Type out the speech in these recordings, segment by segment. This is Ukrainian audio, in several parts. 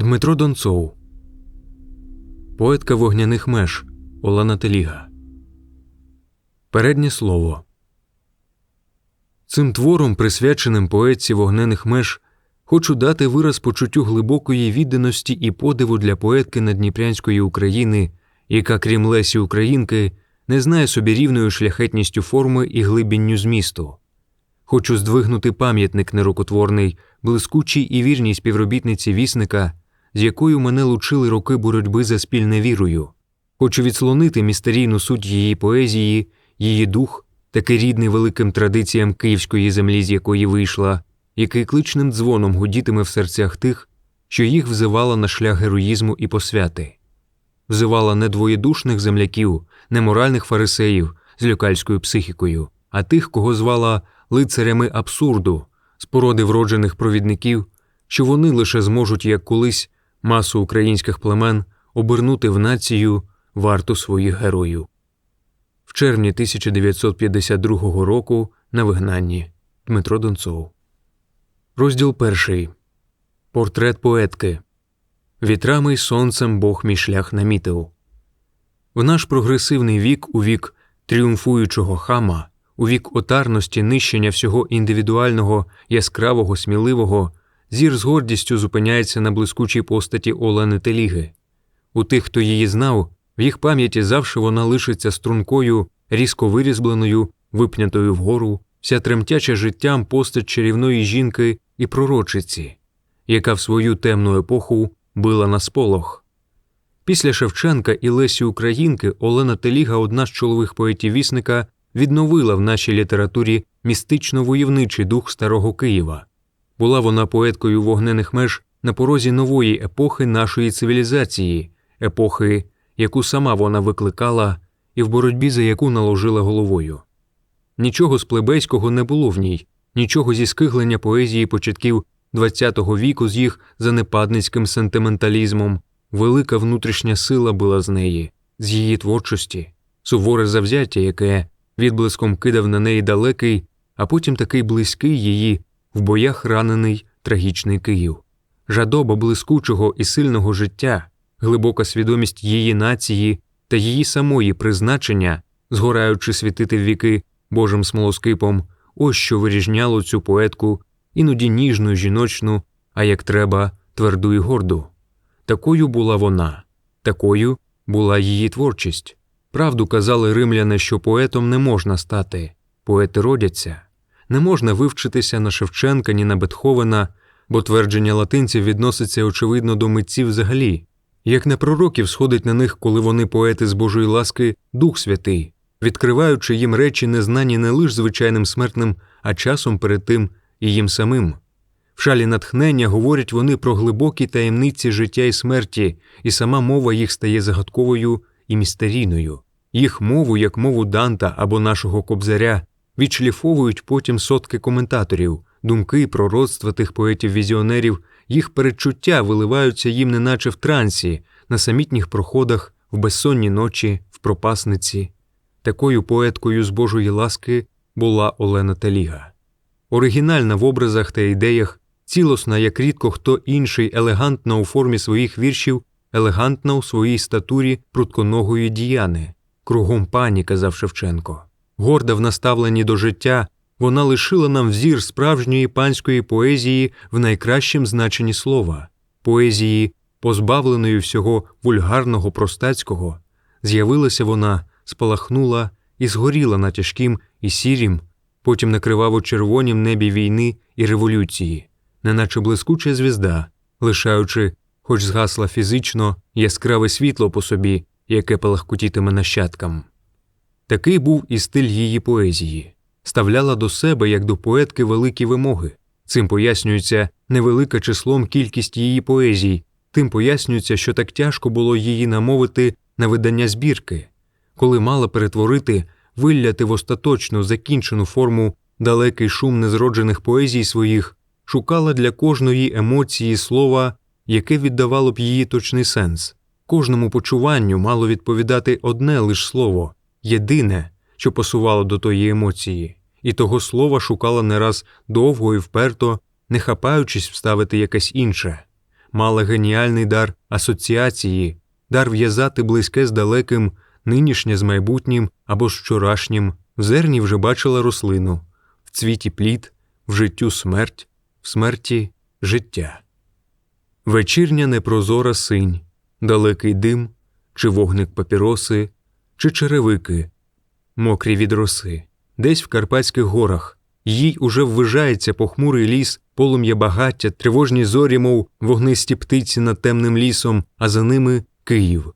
Дмитро Донцов, Поетка вогняних меж Олена Теліга. Переднє слово. Цим твором, присвяченим поетці вогнених меж, хочу дати вираз почуттю глибокої відданості і подиву для поетки Надніпрянської України, яка, крім Лесі Українки, не знає собі рівною шляхетністю форми і глибінню змісту. Хочу здвигнути пам'ятник нерукотворний, блискучій і вірній співробітниці вісника, з якою мене лучили роки боротьби за спільне вірою. Хочу відслонити містерійну суть її поезії, її дух, такий рідний великим традиціям київської землі, з якої вийшла, який кличним дзвоном гудітиме в серцях тих, що їх взивала на шлях героїзму і посвяти, взивала не двоєдушних земляків, не моральних фарисеїв з люкальською психікою, а тих, кого звала лицарями абсурду, з вроджених провідників, що вони лише зможуть, як колись, масу українських племен обернути в націю варту своїх героїв. В червні 1952 року на вигнанні Дмитро Донцов. Розділ перший. Портрет поетки. Вітрами й сонцем Бог мій шлях намітив. В наш прогресивний вік, у вік тріумфуючого хама, у вік отарності нищення всього індивідуального, яскравого, сміливого, зір з гордістю зупиняється на блискучій постаті Олени Теліги. У тих, хто її знав, в їх пам'яті завше вона лишиться стрункою, різко вирізбленою, випнятою вгору, вся тремтяча життям постать чарівної жінки і пророчиці, яка в свою темну епоху била на сполох. Після Шевченка і Лесі Українки Олена Теліга, одна з чолових поетів вісника, відновила в нашій літературі містично-войовничий дух старого Києва. Була вона поеткою вогнених меж на порозі нової епохи нашої цивілізації, епохи, яку сама вона викликала і в боротьбі за яку наложила головою. Нічого з плебейського не було в ній, нічого зі скиглення поезії початків ХХ віку з їх занепадницьким сентименталізмом, велика внутрішня сила була з неї, з її творчості, суворе завзяття, яке відблиском кидав на неї далекий, а потім такий близький її в боях ранений трагічний Київ, жадоба блискучого і сильного життя, глибока свідомість її нації та її самої призначення, згораючи світити в віки Божим смолоскипом, ось що виріжняло цю поетку, іноді ніжну, жіночну, а як треба, тверду і горду. Такою була вона, такою була її творчість. Правду казали римляни, що поетом не можна стати, поети родяться, не можна вивчитися на Шевченка ні на Бетховена, бо твердження латинців відноситься очевидно до митців взагалі, як на пророків сходить на них, коли вони поети з Божої ласки, Дух Святий, відкриваючи їм речі, незнані не лише звичайним смертним, а часом перед тим і їм самим. В шалі натхнення говорять вони про глибокі таємниці життя і смерті, і сама мова їх стає загадковою і містерійною. Їх мову, як мову Данта або нашого кобзаря, відшліфовують потім сотки коментаторів, думки, пророцтва тих поетів-візіонерів, їх передчуття виливаються їм, неначе в трансі, на самітніх проходах, в безсонні ночі, в пропасниці. Такою поеткою з Божої ласки була Олена Теліга. Оригінальна в образах та ідеях, цілосна, як рідко хто інший, елегантна у формі своїх віршів, елегантна у своїй статурі прутконогої діяни, кругом пані, казав Шевченко. Горда в наставленні до життя, вона лишила нам взір справжньої панської поезії в найкращому значенні слова, поезії, позбавленої всього вульгарного простацького, з'явилася вона, спалахнула і згоріла на тяжкім і сірім, потім на криваво-червонім небі війни і революції, неначе блискуча звізда, лишаючи, хоч згасла фізично, яскраве світло по собі, яке палахкотітиме нащадкам. Такий був і стиль її поезії, ставляла до себе як до поетки великі вимоги. Цим пояснюється невелика числом кількість її поезій, тим пояснюється, що так тяжко було її намовити на видання збірки, коли мала перетворити, вилляти в остаточну закінчену форму далекий шум незроджених поезій своїх, шукала для кожної емоції слова, яке віддавало б її точний сенс. Кожному почуванню мало відповідати одне лише слово єдине, що пасувало до тої емоції, і того слова шукала не раз довго і вперто, не хапаючись вставити якесь інше. мала геніальний дар асоціації, дар в'язати близьке з далеким, нинішнє з майбутнім або з вчорашнім. В зерні вже бачила рослину, в цвіті плід, в життю смерть, в смерті життя. Вечірня непрозора синь, далекий дим, чи вогник папіроси, чи черевики, мокрі від роси, десь в Карпатських горах. Їй уже ввижається похмурий ліс, полум'я багаття, тривожні зорі, мов вогнисті птиці над темним лісом, а за ними Київ.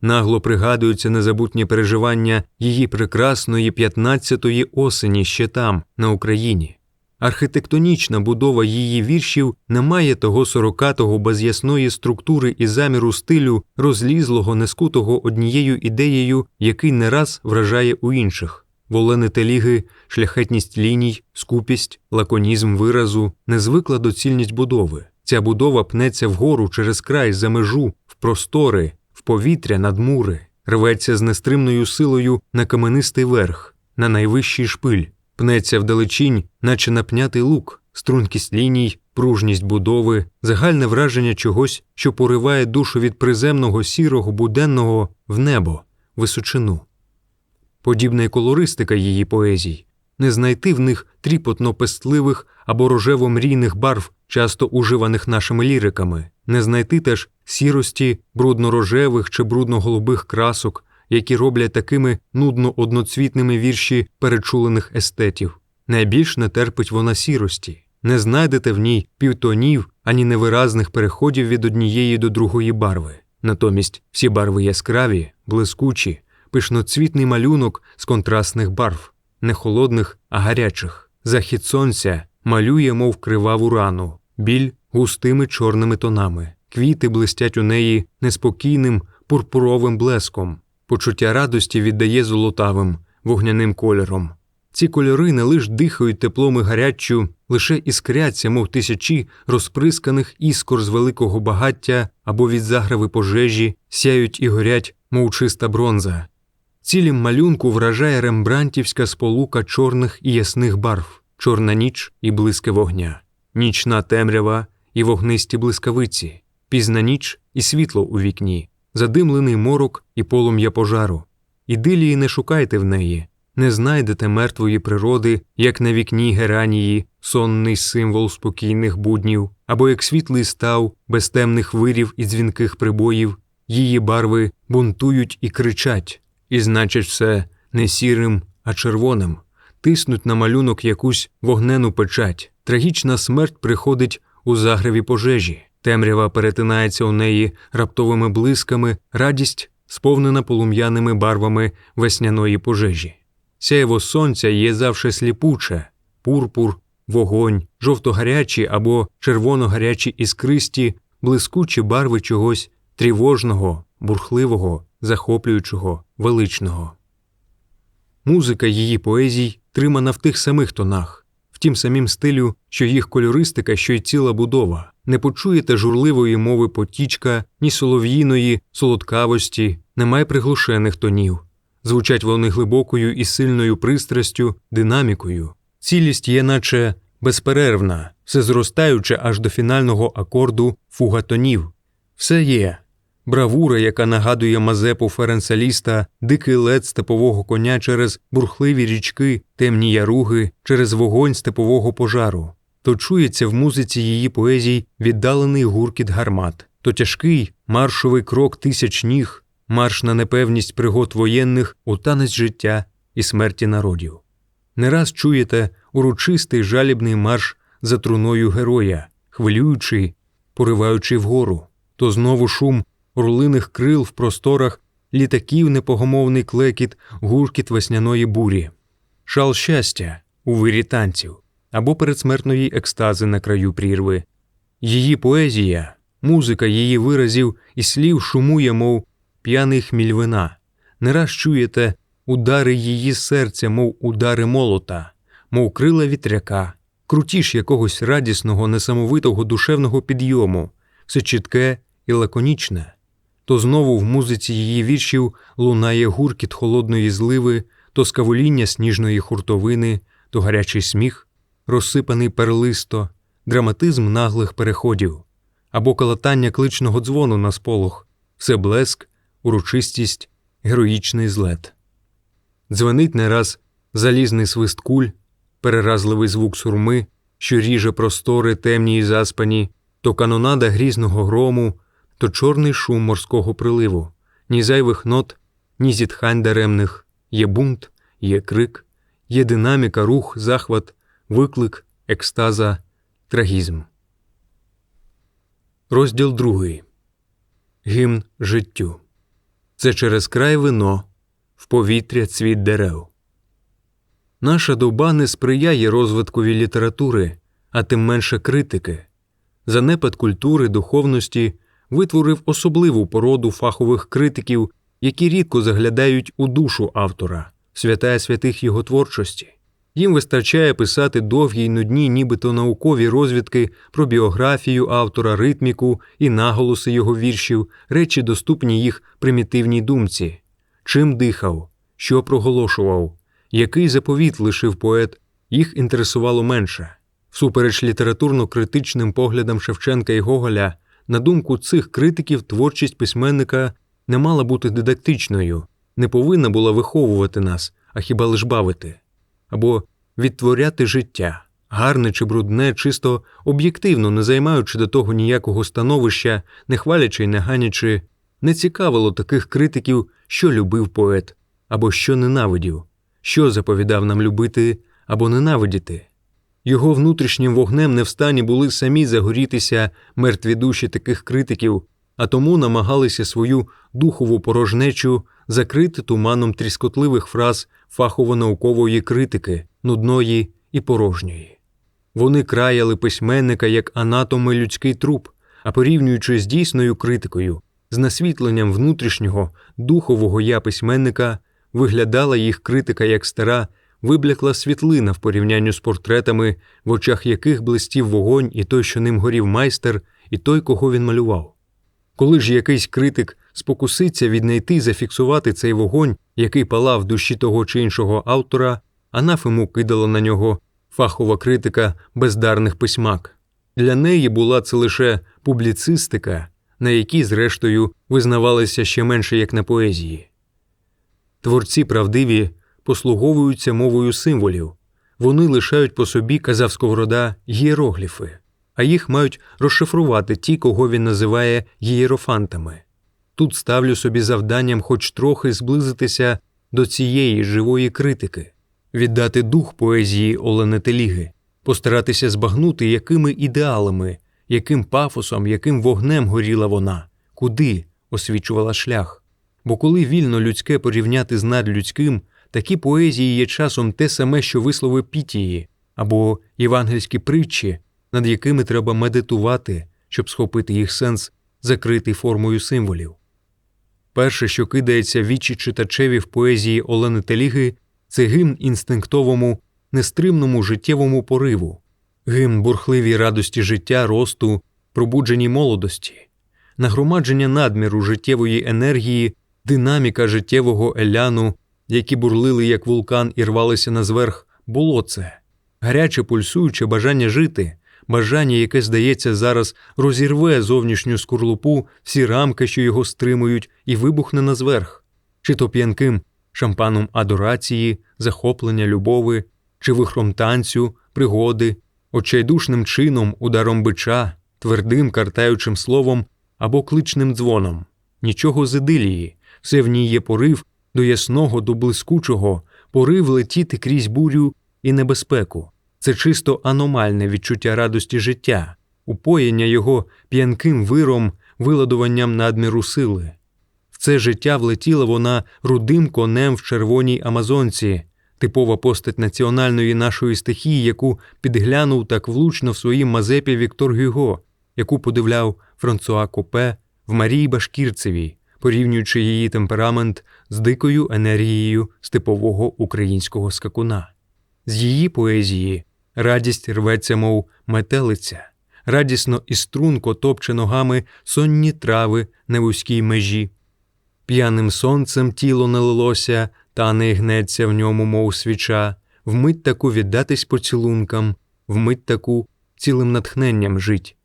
Нагло пригадуються незабутні переживання її прекрасної 15-ї осені ще там, на Україні. Архітектонічна будова її віршів не має того сорокатого без ясної структури і заміру стилю, розлізлого, нескутого однією ідеєю, який не раз вражає у інших. Волени теліги, шляхетність ліній, скупість, лаконізм виразу, незвикла доцільність будови. Ця будова пнеться вгору через край за межу, в простори, в повітря над мури, рветься з нестримною силою на каменистий верх, на найвищий шпиль, пнеться вдалечінь, наче напнятий лук, стрункість ліній, пружність будови, загальне враження чогось, що пориває душу від приземного сірого буденного в небо, височину. Подібна й колористика її поезій, не знайти в них тріпотно пестливих або рожево-мрійних барв, часто уживаних нашими ліриками, не знайти теж сірості брудно-рожевих чи брудно-голубих красок, які роблять такими нудно одноцвітними вірші перечулених естетів. Найбільш не терпить вона сірості, не знайдете в ній півтонів ані невиразних переходів від однієї до другої барви. Натомість всі барви яскраві, блискучі, пишноцвітний малюнок з контрастних барв, не холодних, а гарячих. Захід сонця малює, мов криваву рану, біль густими чорними тонами, квіти блистять у неї неспокійним пурпуровим блеском, почуття радості віддає золотавим, вогняним кольором. Ці кольори не лиш дихають теплом і гаряччю, лише іскряться, мов тисячі розприсканих іскор з великого багаття або від заграви пожежі, сяють і горять, мов чиста бронза. Цілім малюнку вражає рембрантівська сполука чорних і ясних барв, чорна ніч і блиске вогня, нічна темрява і вогнисті блискавиці, пізна ніч і світло у вікні, задимлений морок і полум'я пожару. Ідилії не шукайте в неї, не знайдете мертвої природи, як на вікні Геранії, сонний символ спокійних буднів, або як світлий став без темних вирів і дзвінких прибоїв, її барви бунтують і кричать, і значить все не сірим, а червоним, тиснуть на малюнок якусь вогнену печать. Трагічна смерть приходить у загреві пожежі, темрява перетинається у неї раптовими блисками, радість сповнена полум'яними барвами весняної пожежі. Сяєво сонця є завше сліпуче, пурпур, вогонь, жовто-гарячі або червоно-гарячі іскристі, блискучі барви чогось тривожного, бурхливого, захоплюючого, величного. Музика її поезій тримана в тих самих тонах, в тім самім стилю, що їх кольористика, що й ціла будова. Не почуєте журливої мови потічка, ні солов'їної, солодкавості, немає приглушених тонів. Звучать вони глибокою і сильною пристрастю, динамікою. Цілість є, наче безперервна, все зростаюче аж до фінального акорду фуга тонів. Все є. Бравура, яка нагадує мазепу Ференцаліста, дикий лед степового коня через бурхливі річки, темні яруги, через вогонь степового пожару. То чується в музиці її поезій віддалений гуркіт гармат, то тяжкий маршовий крок тисяч ніг, марш на непевність пригод воєнних у танець життя і смерті народів. Не раз чуєте урочистий жалібний марш за труною героя, хвилюючий, пориваючи вгору, то знову шум орлиних крил в просторах, літаків непогомовний клекіт, гуркіт весняної бурі, шал щастя у вирі танців або передсмертної екстази на краю прірви. Її поезія, музика її виразів і слів шумує, мов п'яний хміль вина. Не раз чуєте удари її серця, мов удари молота, мов крила вітряка, крутіш якогось радісного, несамовитого душевного підйому, все чітке і лаконічне. То знову в музиці її віршів лунає гуркіт холодної зливи, то скавуління сніжної хуртовини, то гарячий сміх, розсипаний перлисто, драматизм наглих переходів. або калатання кличного дзвону на сполох, все блеск, урочистість, героїчний злет. Дзвенить не раз залізний свист куль, переразливий звук сурми, що ріже простори темні й заспані, то канонада грізного грому, то чорний шум морського приливу, ні зайвих нот, ні зітхань даремних, є бунт, є крик, є динаміка, рух, захват, виклик, екстаза, трагізм. Розділ другий. Гімн життю. Це через край вино, в повітря цвіт дерев. Наша доба не сприяє розвиткові літератури, а тим менше критики. Занепад культури, духовності витворив особливу породу фахових критиків, які рідко заглядають у душу автора, святая святих його творчості. Їм вистачає писати довгі й нудні, нібито наукові розвідки про біографію автора, ритміку і наголоси його віршів, речі, доступні їх примітивній думці, чим дихав, що проголошував, який заповіт лишив поет, їх інтересувало менше. Всупереч літературно-критичним поглядам Шевченка і Гоголя, на думку цих критиків, творчість письменника не мала бути дидактичною, не повинна була виховувати нас, а хіба лиш бавити або відтворяти життя, гарне чи брудне, чисто об'єктивно, не займаючи до того ніякого становища, не хвалячи й не ганячи, не цікавило таких критиків, що любив поет, або що ненавидів, що заповідав нам любити або ненавидіти. Його внутрішнім вогнем не встані були самі загорітися мертві душі таких критиків, а тому намагалися свою духову порожнечу закрити туманом тріскотливих фраз фахово-наукової критики, нудної і порожньої. Вони краяли письменника як анатоми людський труп, а порівнюючи з дійсною критикою, з насвітленням внутрішнього духового я письменника, виглядала їх критика як стара, виблякла світлина в порівнянні з портретами, в очах яких блистів вогонь і той, що ним горів майстер, і той, кого він малював. Коли ж якийсь критик спокуситься віднайти і зафіксувати цей вогонь, який палав душі того чи іншого автора, анафему кидала на нього фахова критика бездарних письмак. Для неї була це лише публіцистика, на якій, зрештою, визнавалися ще менше як на поезії. Творці правдиві послуговуються мовою символів, вони лишають по собі, казав Сковорода, гієрогліфи, а їх мають розшифрувати ті, кого він називає гієрофантами. Тут ставлю собі завданням хоч трохи зблизитися до цієї живої критики, віддати дух поезії Олени Теліги, постаратися збагнути, якими ідеалами, яким пафосом, яким вогнем горіла вона, куди освічувала шлях. Бо коли вільно людське порівняти з надлюдським, такі поезії є часом те саме, що вислови Пітії або євангельські притчі, над якими треба медитувати, щоб схопити їх сенс, закритий формою символів. Перше, що кидається в вічі читачеві в поезії Олени Теліги, це гімн інстинктовому, нестримному життєвому пориву, гимн бурхливій радості життя, росту, пробудженій молодості, нагромадження надміру життєвої енергії, динаміка життєвого еляну, які бурлили як вулкан і рвалися на зверх, було це, гаряче пульсуюче бажання жити, бажання, яке, здається, зараз розірве зовнішню скорлупу, всі рамки, що його стримують, і вибухне на зверх, чи то п'янким шампаном адорації, захоплення любови, чи вихром танцю, пригоди, очайдушним чином, ударом бича, твердим картаючим словом або кличним дзвоном, нічого з ідилії, все в ній є порив до ясного, до блискучого, порив летіти крізь бурю і небезпеку. Це чисто аномальне відчуття радості життя, упоєння його п'янким виром, виладуванням надміру сили. В це життя влетіла вона рудим конем в червоній Амазонці, типова постать національної нашої стихії, яку підглянув так влучно в своїм мазепі Віктор Гюго, яку подивляв Франсуа Копе в Марії Башкірцевій, порівнюючи її темперамент з дикою енергією степового українського скакуна. З її поезії радість рветься, мов метелиця, радісно і струнко топче ногами сонні трави на вузькій межі. П'яним сонцем тіло налилося, та не гнеться в ньому, мов свіча, вмить таку віддатись поцілункам, вмить таку цілим натхненням жить.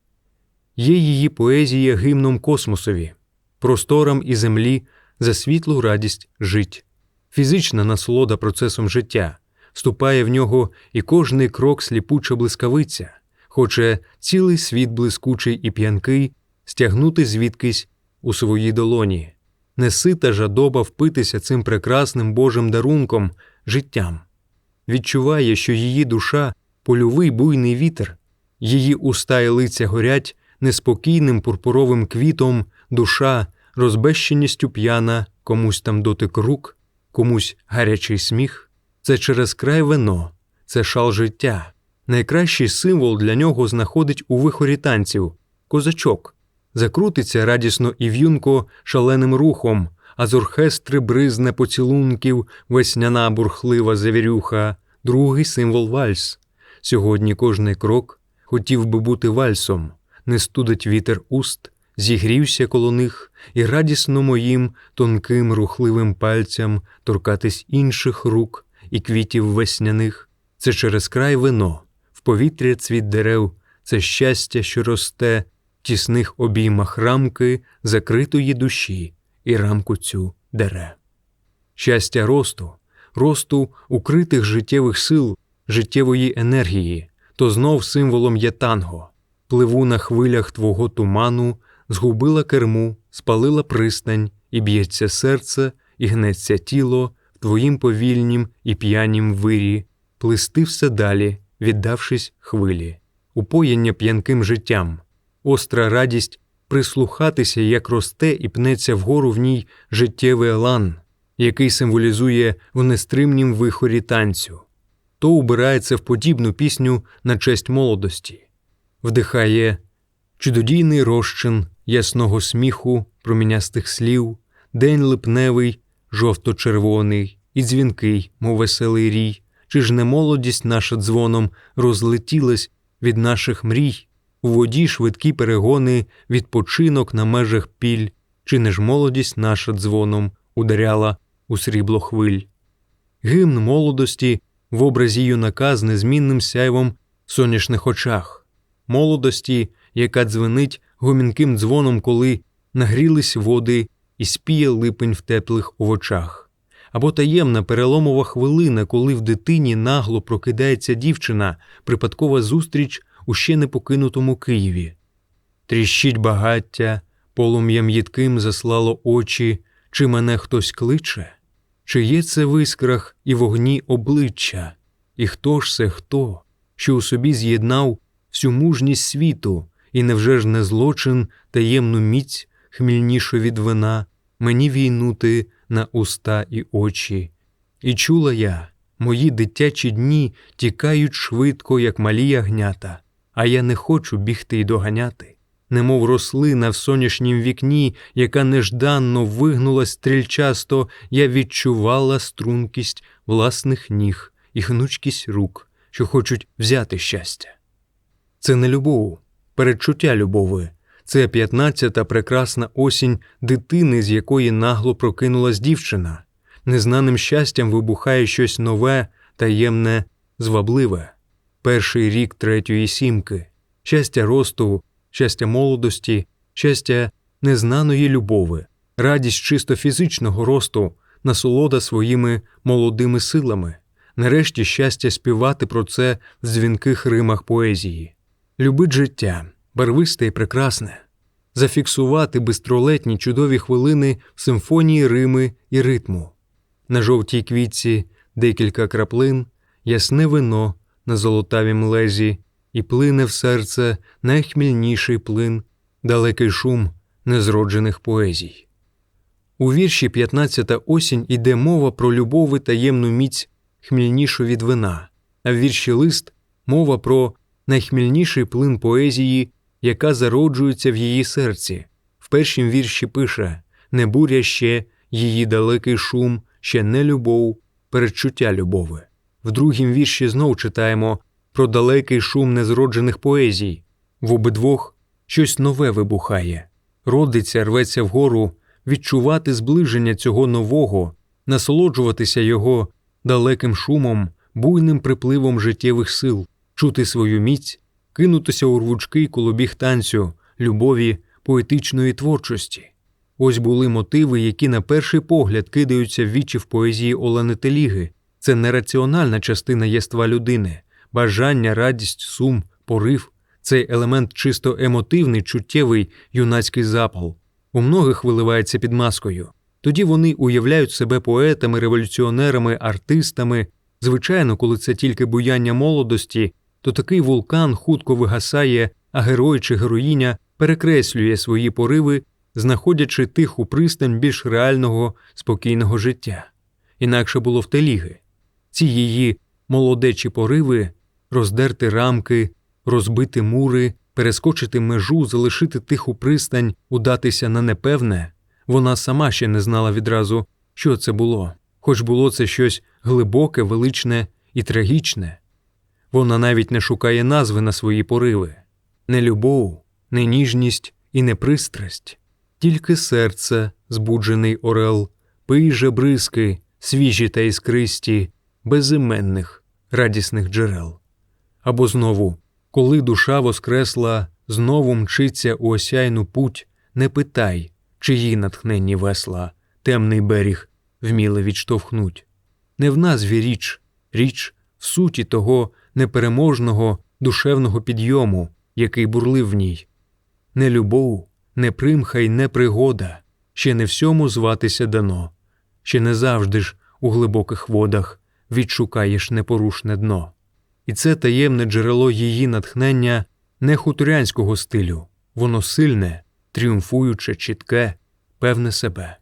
Є її поезія гімном космосові, просторам і землі за світлу радість жить. Фізична насолода процесом життя, вступає в нього і кожний крок сліпуча блискавиця, хоче цілий світ блискучий і п'янкий стягнути звідкись у своїй долоні, несита жадоба впитися цим прекрасним Божим дарунком, життям. Відчуває, що її душа польовий буйний вітер, її уста і лиця горять неспокійним пурпуровим квітом, душа, розбещеністю п'яна, комусь там дотик рук, комусь гарячий сміх. Це через край вино, це шал життя. Найкращий символ для нього знаходить у вихорі танців козачок. Закрутиться радісно і в'юнко шаленим рухом, а з оркестри бризне поцілунків весняна бурхлива завірюха, другий символ вальс. Сьогодні кожний крок хотів би бути вальсом, не студить вітер уст, зігрівся коло них, і радісно моїм тонким рухливим пальцям торкатись інших рук і квітів весняних. Це через край вино, в повітря цвіт дерев, це щастя, що росте, в тісних обіймах рамки закритої душі, і рамку цю дере. Щастя росту, росту укритих життєвих сил, життєвої енергії, то знов символом є танго. Пливу на хвилях твого туману, згубила керму, спалила пристань, і б'ється серце, і гнеться тіло твоїм повільнім і п'янім вирі, плисти все далі, віддавшись хвилі, упоєння п'янким життям, остра радість прислухатися, як росте і пнеться вгору в ній життєвий елан, який символізує в нестримнім вихорі танцю, то убирається в подібну пісню на честь молодості, вдихає чудодійний розчин ясного сміху, промінястих слів, день липневий, жовто-червоний і дзвінкий, мов веселий рій, чи ж не молодість наша дзвоном розлетілась від наших мрій, у воді швидкі перегони, відпочинок на межах піль, чи не ж молодість наша дзвоном ударяла у срібло хвиль. Гимн молодості в образі юнака з незмінним сяйвом в сонячних очах, молодості, яка дзвенить гомінким дзвоном, коли нагрілись води і спіє липень в теплих овочах, або таємна переломова хвилина, коли в дитині нагло прокидається дівчина, припадкова зустріч у ще не покинутому Києві. Тріщить багаття, полум'ям їдким заслало очі, чи мене хтось кличе, чи є це в іскрах і вогні обличчя, і хто ж це хто, що у собі з'єднав всю мужність світу, і невже ж не злочин таємну міць, хмільнішу від вина, мені війнути на уста і очі. І чула я, мої дитячі дні тікають швидко, як малі ягнята, а я не хочу бігти й доганяти. Немов рослина в сонячнім вікні, яка нежданно вигнулась стрільчасто, я відчувала стрункість власних ніг і гнучкість рук, що хочуть взяти щастя. Це не любов, передчуття любови, це п'ятнадцята прекрасна осінь дитини, з якої нагло прокинулась дівчина. Незнаним щастям вибухає щось нове, таємне, звабливе. Перший рік третьої сімки, щастя росту, щастя молодості, щастя незнаної любови, радість чисто фізичного росту, насолода своїми молодими силами, нарешті щастя співати про це в дзвінких римах поезії, любить життя, барвисте і прекрасне, зафіксувати бистролетні чудові хвилини симфонії Рими і ритму. На жовтій квітці декілька краплин, ясне вино на золотавім лезі, і плине в серце найхмільніший плин, далекий шум незроджених поезій. У вірші «15 осінь іде мова про любови таємну міць хмільнішу від вина, а в вірші лист мова про найхмільніший плин поезії, яка зароджується в її серці. В першім вірші пише не буря ще її далекий шум, ще не любов, передчуття любови. В другім вірші знов читаємо про далекий шум незроджених поезій. В обидвох щось нове вибухає, родиться, рветься вгору, відчувати зближення цього нового, насолоджуватися його далеким шумом, буйним припливом життєвих сил, чути свою міць, кинутися у рвучкий колобіг танцю, любові, поетичної творчості. Ось були мотиви, які на перший погляд кидаються в вічі в поезії Олени Теліги. Це нераціональна частина єства людини, бажання, радість, сум, порив. Цей елемент чисто емотивний, чуттєвий, юнацький запал. У многих виливається під маскою. Тоді вони уявляють себе поетами, революціонерами, артистами. Звичайно, коли це тільки буяння молодості, то такий вулкан хутко вигасає, а герой чи героїня перекреслює свої пориви, знаходячи тиху пристань більш реального, спокійного життя. Інакше було в Теліги. Ці її молодечі пориви роздерти рамки, розбити мури, перескочити межу, залишити тиху пристань, удатися на непевне, вона сама ще не знала відразу, що це було, хоч було це щось глибоке, величне і трагічне. Вона навіть не шукає назви на свої пориви не любов, не ніжність і не пристрасть, тільки серце, збуджений орел, пий же бризки, свіжі та іскристі, безіменних, радісних джерел. Або знову, коли душа воскресла, знову мчиться у осяйну путь, не питай, чиї натхненні весла, темний берег вміли відштовхнуть. Не в назві річ, річ суті того непереможного душевного підйому, який бурлив в ній. Не любов, не примха й не пригода, ще не всьому зватися дано, ще не завжди ж у глибоких водах відшукаєш непорушне дно. І це таємне джерело її натхнення не хуторянського стилю, воно сильне, тріумфуюче, чітке, певне себе.